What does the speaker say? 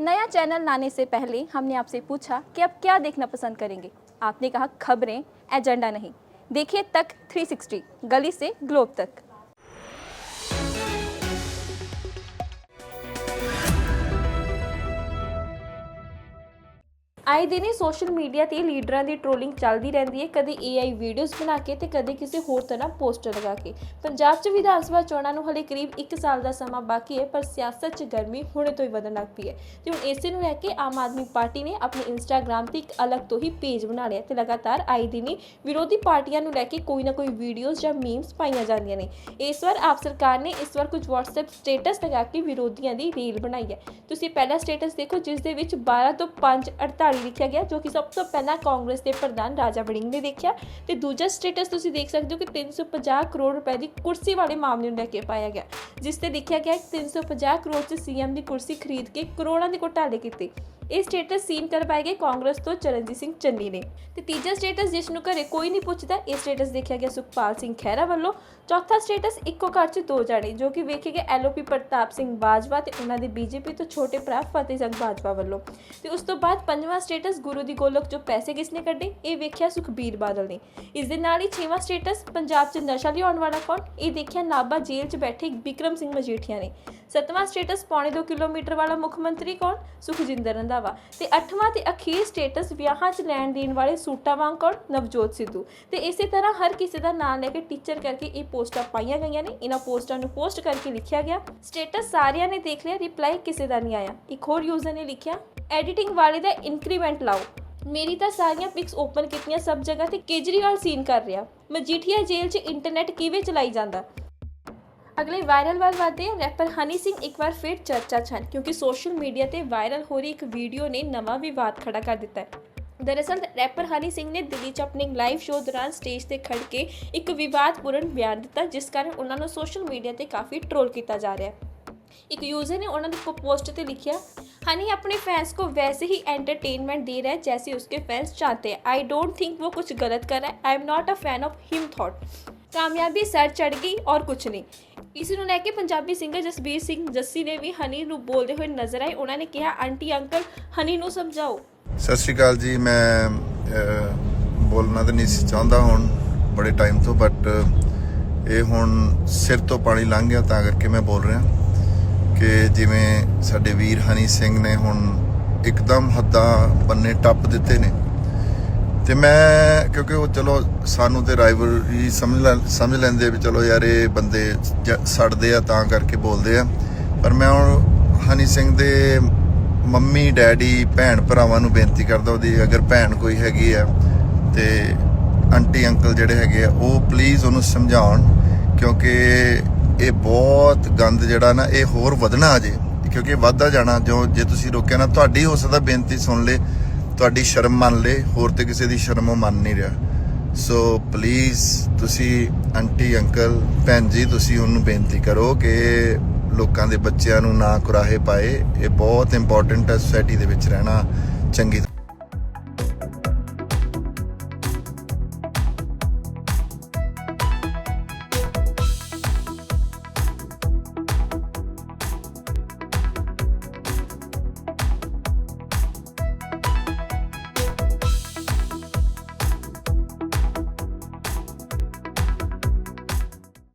नया चैनल लाने से पहले हमने आपसे पूछा कि आप क्या देखना पसंद करेंगे आपने कहा खबरें एजेंडा नहीं देखिए तक 360 गली से ग्लोब तक ਆਏ ਦਿਨ ਹੀ ਸੋਸ਼ਲ ਮੀਡੀਆ ਤੇ ਲੀਡਰਾਂ ਦੀ ਟ੍ਰੋਲਿੰਗ ਚੱਲਦੀ ਰਹਿੰਦੀ ਹੈ। ਕਦੇ AI ਵੀਡੀਓਜ਼ ਬਣਾ ਕੇ ਤੇ ਕਦੇ ਕਿਸੇ ਹੋਰ ਤਰ੍ਹਾਂ ਪੋਸਟਰ ਲਗਾ ਕੇ। ਪੰਜਾਬ 'ਚ ਵਿਧਾਨ ਸਭਾ ਚੋਣਾਂ ਨੂੰ ਹਲੇ ਕਰੀਬ 1 ਸਾਲ ਦਾ ਸਮਾਂ ਬਾਕੀ ਹੈ, ਪਰ ਸਿਆਸਤ 'ਚ ਗਰਮੀ ਹੁਣੇ ਤੋਂ ਹੀ ਵਧਣ ਲੱਗ ਪਈ ਹੈ। ਤੇ ਹੁਣ ਇਸੇ ਨੂੰ ਲੈ ਕੇ ਆਮ ਆਦਮੀ ਪਾਰਟੀ ਨੇ ਆਪਣੇ ਇੰਸਟਾਗ੍ਰam ਤੇ ਇੱਕ ਅਲੱਗ ਤੋਂ ਹੀ ਪੇਜ ਬਣਾ ਲਿਆ ਤੇ ਲਗਾਤਾਰ ਆਏ ਦਿਨ ਹੀ ਵਿਰੋਧੀ ਪਾਰਟੀਆਂ ਨੂੰ ਲੈ ਕੇ ਕੋਈ ਨਾ ਕੋਈ ਵੀਡੀਓਜ਼ ਜਾਂ ਮੀਮਸ ਪਾਈਆਂ ਜਾਂਦੀਆਂ ਨੇ। ਇਸ ਵਾਰ ਆਪ ਸਰਕਾਰ ਨੇ ਇਸ ਵਾਰ ਕੁਝ WhatsApp ਸਟੇਟਸ ਲਗਾ ਕੇ ਵਿਰੋਧੀਆਂ ਦੀ ਰੀਲ ਬਣਾਈ ਹੈ। ਤੁਸੀਂ ਪਹਿਲਾ ਸਟੇਟਸ ਦੇਖੋ, ਜਿਸ ਦੇ ਵਿੱਚ 12 ਤੋਂ 5 48 ਲਿਖਿਆ ਗਿਆ, ਜੋ ਕਿ ਸਭ ਤੋਂ ਪਹਿਲਾਂ ਕਾਂਗਰਸ ਦੇ ਪ੍ਰਧਾਨ ਰਾਜਾ ਵੜਿੰਗ ਨੇ ਦੇਖਿਆ ਤੇ ਦੂਜਾ ਸਟੇਟਸ ਤੁਸੀਂ ਦੇਖ ਸਕਦੇ ਹੋ ਕਿ 350 ਕਰੋੜ ਰੁਪਏ ਦੀ ਕੁਰਸੀ ਵਾਲੇ ਮਾਮਲੇ ਨੂੰ ਲੈ ਕੇ ਪਾਇਆ ਗਿਆ, ਜਿਸ ਤੇ ਦੇਖਿਆ ਗਿਆ ਕਿ 350 ਕਰੋੜ ਚ ਸੀਐਮ ਦੀ ਕੁਰਸੀ ਖਰੀਦ ਕੇ ਕਰੋੜਾਂ ਦੇ ਘੁਟਾਲੇ ਕੀਤੇ। ਇਹ ਸਟੇਟਸ ਸੀਨ ਕਰ ਗਏ ਕਾਂਗਰਸ ਤੋਂ ਚਰਨਜੀਤ ਸਿੰਘ ਚੰਨੀ ਨੇ। ਤੇ ਤੀਜਾ ਸਟੇਟਸ ਜਿਸ ਨੂੰ ਘਰੇ ਕੋਈ ਨਹੀਂ ਪੁੱਛਦਾ, ਇਹ ਸਟੇਟਸ ਦੇਖਿਆ ਗਿਆ ਸੁਖਪਾਲ ਸਿੰਘ ਖਹਿਰਾ ਵੱਲੋਂ। ਚੌਥਾ ਸਟੇਟਸ ਇੱਕੋ ਘਰ 'ਚ ਦੋ ਜਾਣੇ, ਜੋ ਕਿ ਵੇਖੇ ਗਏ ਐਲਓਪੀ ਪ੍ਰਤਾਪ ਸਿੰਘ ਬਾਜਵਾ ਤੇ ਉਹਨਾਂ ਦੇ ਬੀਜੇਪੀ ਤੋਂ ਛੋਟੇ ਭਰਾ ਫਤਿਹ ਸਿੰਘ ਬਾਜਵਾ ਵੱਲੋਂ। ਤੇ ਉਸ ਤੋਂ ਬਾਅਦ ਪੰਜਵਾਂ ਸਟੇਟਸ ਗੁਰੂ ਦੀ ਗੋਲਕ 'ਚੋਂ ਪੈਸੇ ਕਿਸਨੇ ਕੱਢੇ, ਇਹ ਵੇਖਿਆ ਸੁਖਬੀਰ ਬਾਦਲ ਨੇ। ਇਸ ਦੇ ਨਾਲ ਹੀ ਛੇਵਾਂ ਸਟੇਟਸ ਪੰਜਾਬ 'ਚ ਨਸ਼ਾ ਲਿਆਉਣ ਵਾਲਾ ਕੌਣ, ਇਹ ਦੇਖਿਆ ਨਾਭਾ ਜੇਲ੍ਹ 'ਚ ਬੈਠੇ ਬਿਕਰਮ ਸਿੰਘ ਮਜੀਠੀਆ ਨੇ। ਸੱਤਵਾਂ ਸਟੇਟਸ ਪੌਣੇ 2 ਕਿਲੋਮੀਟਰ ਵਾਲਾ ਮੁੱਖ ਮੰਤਰੀ ਕੌਣ? ਸੁਖਜਿੰਦਰ ਰੰਧਾਵਾ। ਤੇ ਅੱਠਵਾਂ ਤੇ ਅਖੀਰ ਸਟੇਟਸ ਵਿਆਹਾਂ 'ਚ ਲੈਣ ਦੇਣ ਵਾਲੇ ਸੂਟਾ ਵਾਂਗ ਕੌਣ? ਨਵਜੋਤ ਸਿੱਧੂ। ਤੇ ਇਸੇ ਤਰ੍ਹਾਂ ਹਰ ਕਿਸੇ ਦਾ ਨਾਮ ਲੈ ਕੇ ਟੀਚਰ ਕਰਕੇ ਇਹ ਪੋਸਟਾਂ ਪਾਈਆਂ ਗਈਆਂ ਨੇ। ਇਹਨਾਂ ਪੋਸਟਾਂ ਨੂੰ ਪੋਸਟ ਕਰਕੇ ਲਿਖਿਆ ਗਿਆ, ਸਟੇਟਸ ਸਾਰਿਆਂ ਨੇ ਦੇਖ ਲਿਆ, ਰਿਪਲਾਈ ਕਿਸੇ ਦਾ ਨਹੀਂ ਆਇਆ। ਇੱਕ ਹੋਰ ਯੂਜ਼ਰ ਨੇ ਲਿਖਿਆ ਐਡੀਟਿੰਗ ਵਾਲੇ ਦਾ ਇਨਕਰੀਮੈਂਟ ਲਾਓ। ਮੇਰੀ ਤਾਂ ਸਾਰੀਆਂ ਪਿਕਸ ਓਪਨ ਕੀਤੀਆਂ ਸਭ ਜਗ੍ਹਾ ਤੇ ਕੇਜਰੀਵਾਲ ਸੀਨ ਕਰ ਰਿਹਾ। ਮਜੀਠੀਆ ਜੇਲ੍ਹ 'ਚ ਇੰਟਰਨੈਟ ਕਿਵੇਂ ਚਲਾਈ ਜਾਂਦਾ? ਅਗਲੇ ਵਾਇਰਲ ਵੱਲ ਵਧਦੇ ਹਾਂ ਰੈਪਰ ਹਨੀ ਸਿੰਘ ਇੱਕ ਵਾਰ ਫਿਰ ਚਰਚਾ 'ਚ ਹਨ ਕਿਉਂਕਿ ਸੋਸ਼ਲ ਮੀਡੀਆ ਤੇ ਵਾਇਰਲ ਹੋ ਰਹੀ ਇੱਕ ਵੀਡੀਓ ਨੇ ਨਵਾਂ ਵਿਵਾਦ ਖੜਾ ਕਰ ਦਿੱਤਾ ਹੈ ਦਰਅਸਲ ਰੈਪਰ ਹਨੀ ਸਿੰਘ ਨੇ ਦਿੱਲੀ 'ਚ ਆਪਣੇ ਲਾਈਵ ਸ਼ੋਅ ਦੌਰਾਨ ਸਟੇਜ ਤੇ ਖੜ ਕੇ ਇੱਕ ਵਿਵਾਦਪੂਰਨ ਬਿਆਨ ਦਿੱਤਾ ਜਿਸ ਕਾਰਨ ਉਹਨਾਂ ਨੂੰ ਸੋਸ਼ਲ ਮੀਡੀਆ ਤੇ ਕਾਫੀ ਟ੍ਰੋਲ ਕੀਤਾ ਜਾ ਰਿਹਾ ਹੈ एक यूजर ने उन्होंने को पोस्ट पे लिखा हनी अपने फैंस को वैसे ही एंटरटेनमेंट दे रहा है जैसे उसके फैंस चाहते हैं आई डोंट थिंक वो कुछ गलत कर रहा है I am not a fan of him thought ਕਾਮਯਾਬੀ ਸਰ ਚੜ ਗਈ ਔਰ ਕੁਛ ਨਹੀਂ। ਇਸ ਨੂੰ ਲੈ ਕੇ ਪੰਜਾਬੀ ਸਿੰਗਰ ਜਸਬੀਰ ਸਿੰਘ ਜੱਸੀ ਨੇ ਵੀ ਹਨੀ ਨੂੰ ਬੋਲਦੇ ਹੋਏ ਨਜ਼ਰ ਆਏ। ਉਹਨਾਂ ਨੇ ਕਿਹਾ, ਆਂਟੀ, ਅੰਕਲ, ਹਨੀ ਨੂੰ ਸਮਝਾਓ। ਸਤਿ ਸ਼੍ਰੀ ਅਕਾਲ ਜੀ। ਮੈਂ ਬੋਲਣਾ ਤਾਂ ਨਹੀਂ ਸੀ ਚਾਹੁੰਦਾ ਹੁਣ, ਬੜੇ ਟਾਈਮ ਤੋਂ ਬਟ ਇਹ ਹੁਣ ਸਿਰ ਤੋਂ ਪਾਣੀ ਲੰਘ ਗਿਆ, ਤਾਂ ਕਰਕੇ ਮੈਂ ਬੋਲ ਰਿਹਾ। ਕਿ ਜਿਵੇਂ ਸਾਡੇ ਵੀਰ ਹਨੀ ਸਿੰਘ ਨੇ ਹੁਣ ਇੱਕਦਮ ਹੱਦਾਂ ਬੰਨੇ ਟੱਪ ਦਿੱਤੇ ਨੇ। ਤੇ ਮੈਂ, ਕਿਉਂਕਿ ਉਹ ਚਲੋ ਸਾਨੂੰ ਤੇ ਰਾਈਵਲਰੀ ਸਮਝ ਲੈ- ਸਮਝ ਲੈਂਦੇ ਵੀ ਚਲੋ ਯਾਰ ਇਹ ਬੰਦੇ ਜ- ਸੜਦੇ ਆ ਤਾਂ ਕਰਕੇ ਬੋਲਦੇ ਆ। ਪਰ ਮੈਂ ਹੁਣ ਹਨੀ ਸਿੰਘ ਦੇ ਮੰਮੀ, ਡੈਡੀ, ਭੈਣ ਭਰਾਵਾਂ ਨੂੰ ਬੇਨਤੀ ਕਰਦਾ ਉਹਦੀ, ਅਗਰ ਭੈਣ ਕੋਈ ਹੈਗੀ ਆ ਤੇ ਆਂਟੀ, ਅੰਕਲ ਜਿਹੜੇ ਹੈਗੇ ਆ, ਉਹ ਪਲੀਜ਼ ਉਹਨੂੰ ਸਮਝਾਉਣ, ਕਿਉਂਕਿ ਇਹ ਬਹੁਤ ਗੰਦ ਜਿਹੜਾ ਨਾ, ਇਹ ਹੋਰ ਵਧਣਾ ਅਜੇ, ਕਿਉਂਕਿ ਵੱਧਦਾ ਜਾਣਾ, ਜੋ, ਜੇ ਤੁਸੀਂ ਰੋਕਿਆ ਨਾ, ਤੁਹਾਡੀ ਹੋ ਸਕਦਾ ਬੇਨਤੀ ਸੁਣ ਲੇ। ਤੁਹਾਡੀ ਸ਼ਰਮ ਮੰਨ ਲੇ, ਹੋਰ ਤੇ ਕਿਸੇ ਦੀ ਸ਼ਰਮ ਉਹ ਮੰਨ ਨਹੀਂ ਰਿਹਾ। ਸੋ ਪਲੀਜ਼ ਤੁਸੀਂ ਆਂਟੀ, ਅੰਕਲ, ਭੈਣ ਜੀ, ਤੁਸੀਂ ਉਹਨੂੰ ਬੇਨਤੀ ਕਰੋ ਕਿ ਲੋਕਾਂ ਦੇ ਬੱਚਿਆਂ ਨੂੰ ਨਾ ਕੁਰਾਹੇ ਪਾਏ। ਇਹ ਬਹੁਤ ਇੰਪੋਰਟੈਂਟ ਹੈ ਸੋਸਾਇਟੀ ਦੇ ਵਿੱਚ ਰਹਿਣਾ। ਚੰਗੀ